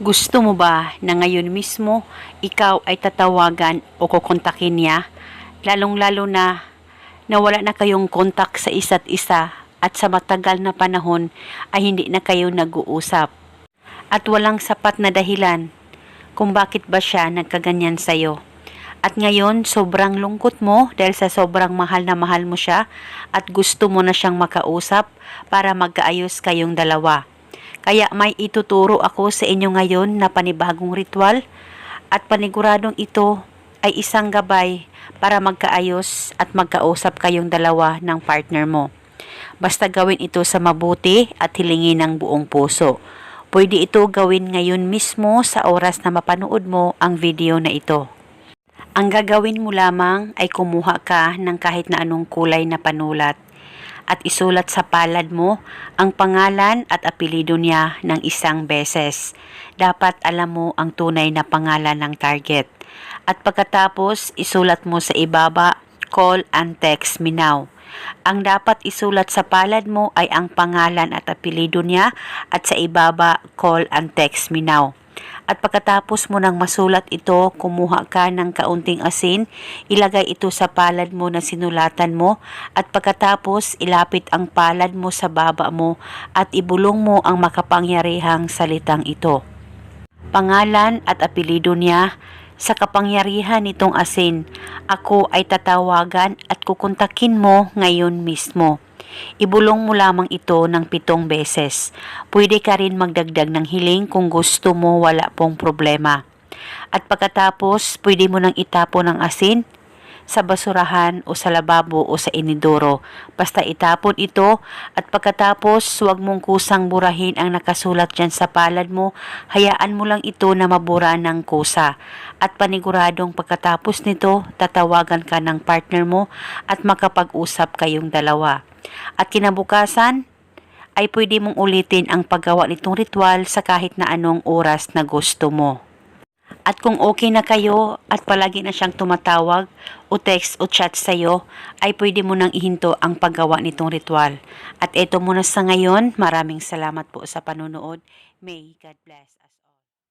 Gusto mo ba na ngayon mismo ikaw ay tatawagan o kukontakin niya? Lalong-lalo na nawala na kayong kontak sa isa't isa at sa matagal na panahon ay hindi na kayo nag-uusap. At walang sapat na dahilan kung bakit ba siya nagkaganyan sa'yo. At ngayon, sobrang lungkot mo dahil sa sobrang mahal na mahal mo siya at gusto mo na siyang makausap para magkaayos kayong dalawa. Kaya may ituturo ako sa inyo ngayon na panibagong ritual at paniguradong ito ay isang gabay para magkaayos at magkausap kayong dalawa ng partner mo. Basta gawin ito sa mabuti at hilingin ng buong puso. Pwede ito gawin ngayon mismo sa oras na mapanood mo ang video na ito. Ang gagawin mo lamang ay kumuha ka ng kahit na anong kulay na panulat at isulat sa palad mo ang pangalan at apelido niya ng isang beses. Dapat alam mo ang tunay na pangalan ng target. At pagkatapos, isulat mo sa ibaba, call and text me now. Ang dapat isulat sa palad mo ay ang pangalan at apelido niya at sa ibaba, call and text me now. At pagkatapos mo nang masulat ito, kumuha ka ng kaunting asin, ilagay ito sa palad mo na sinulatan mo, at pagkatapos ilapit ang palad mo sa baba mo at ibulong mo ang makapangyarihang salitang ito. Pangalan at apelido niya, sa kapangyarihan nitong asin, ako ay tatawagan at kukontakin mo ngayon mismo. Ibulong mo lamang ito ng pitong beses. Pwede ka rin magdagdag ng hiling kung gusto mo wala pong problema. At pagkatapos, pwede mo nang itapon ng asin sa basurahan o sa lababo o sa inidoro. Basta itapon ito at pagkatapos huwag mong kusang burahin ang nakasulat dyan sa palad mo. Hayaan mo lang ito na mabura ng kusa. At paniguradong pagkatapos nito, tatawagan ka ng partner mo at makapag-usap kayong dalawa. At kinabukasan, ay pwede mong ulitin ang paggawa nitong ritual sa kahit na anong oras na gusto mo. At kung okay na kayo at palagi na siyang tumatawag o text o chat sa'yo, ay pwede mo nang ihinto ang paggawa nitong ritual. At eto muna sa ngayon, maraming salamat po sa panonood. May God bless.